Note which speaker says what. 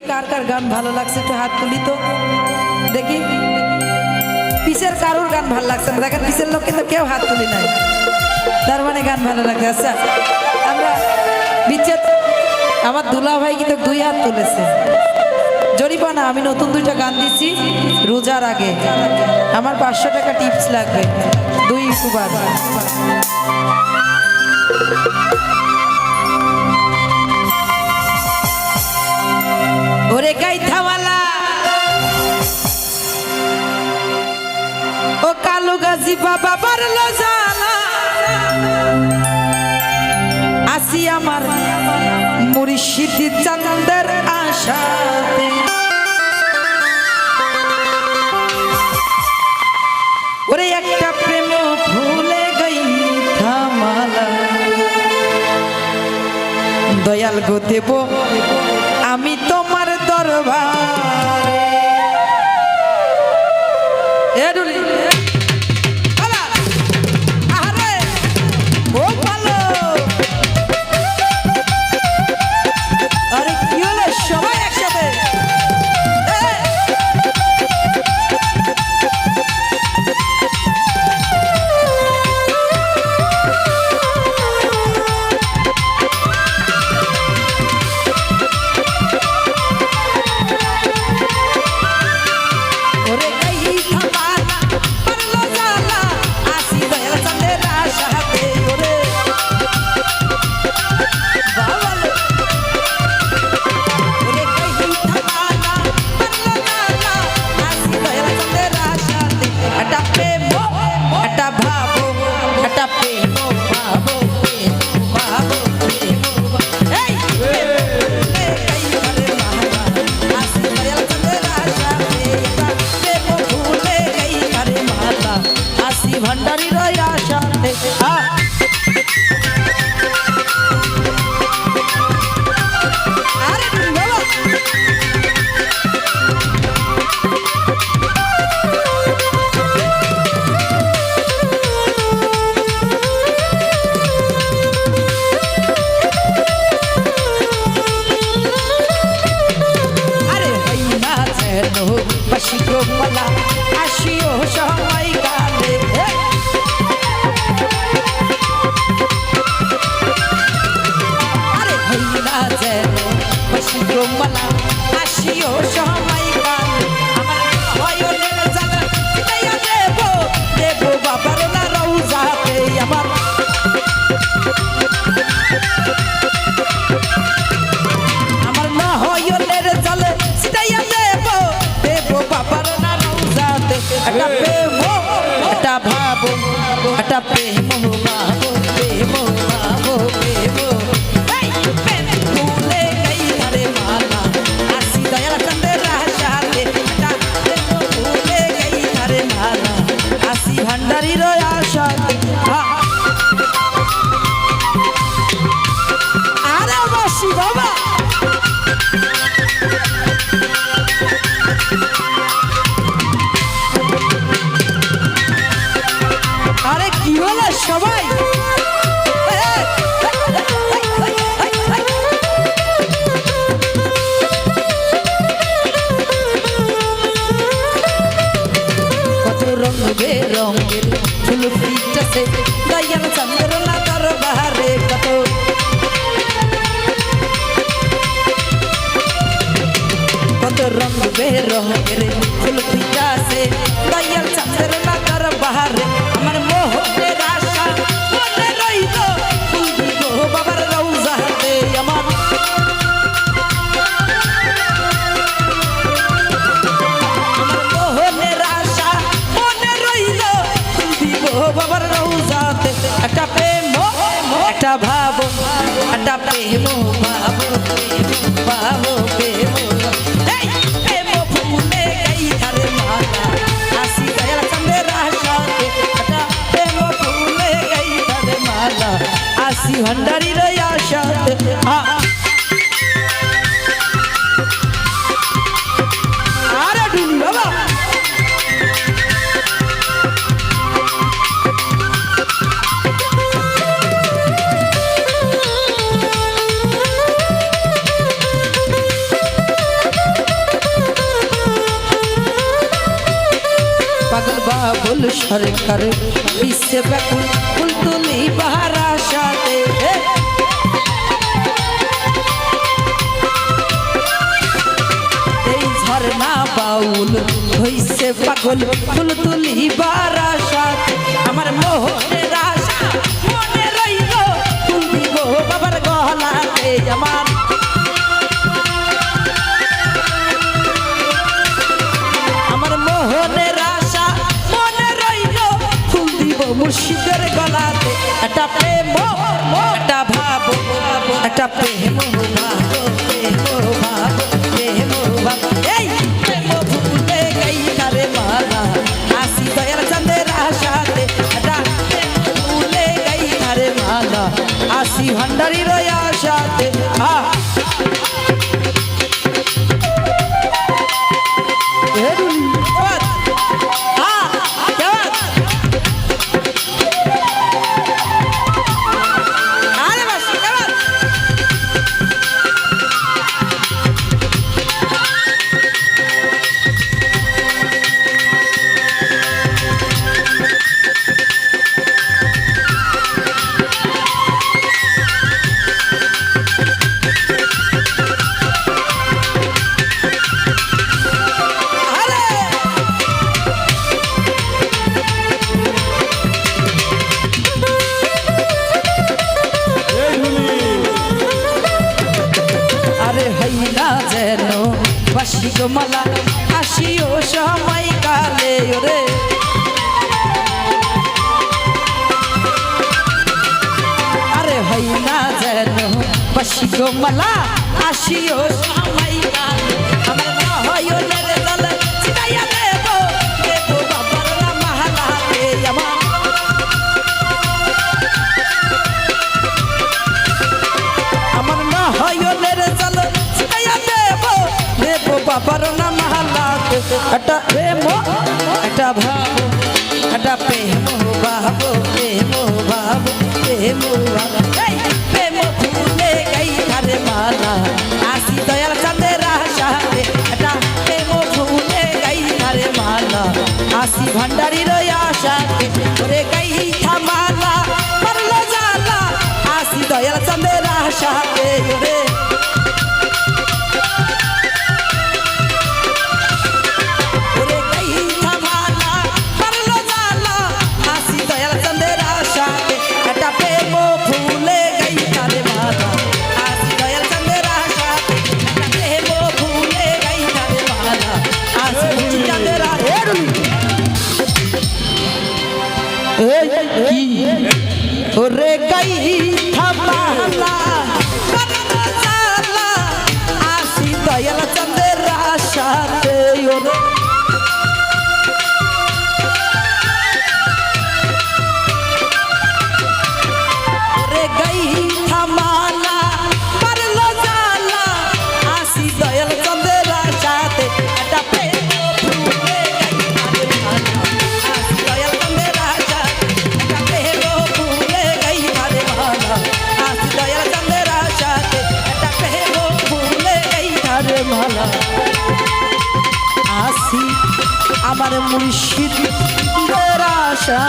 Speaker 1: কার কার গান ভালো লাগছে? একটু হাত তুলি তো। দেখি। পিসের কারোর গান ভালো লাগছে না? দেখেন, পিসের লোক কিন্তু কেউ হাত তুলি নাই। তার মানে গান ভালো লাগছে। আচ্ছা আমরা বিচ্ছেদ আমার দুলা ভাই কিন্তু দুই হাত তুলেছে। জরিপানা আমি নতুন দুইটা গান দিচ্ছি রোজার আগে। আমার পাঁচশো টাকা টিপস লাগবে। দুই ইউটিউবার ওরে গাইথাওয়ালা। ও কালু গাজি বাবা বারলো জানা আসি আমার মুর্শিদ চন্দের আশাতে। ওরে একটা প্রেম ভুলে গই থামালা দয়াল গো দেব আসিও সময় কালে। আরে হই যেন বাসি মালা আসিও সময় একটা রঙ বেরঙের ফুল ফুটাছে দয়াল চন্দ্রনা দরবারে আমার মোহনের ভান্ডারির আশা পাগল বাবুল সরকার বিশ্বে ব্যাকুল। পাগল ফুল তুলি বারাসা মালানো হাসিও সময় কালে ওরে। আরে হই না যেন বাসি গো মালা, হাসিও সময় কালে। আমার না হয় আসি ভান্ডারির আশাকে ওরে গাই থামালা পারল জালা আসি দয়াল চন্দ্রের আশাকে ওরে মুর্শিদের আশা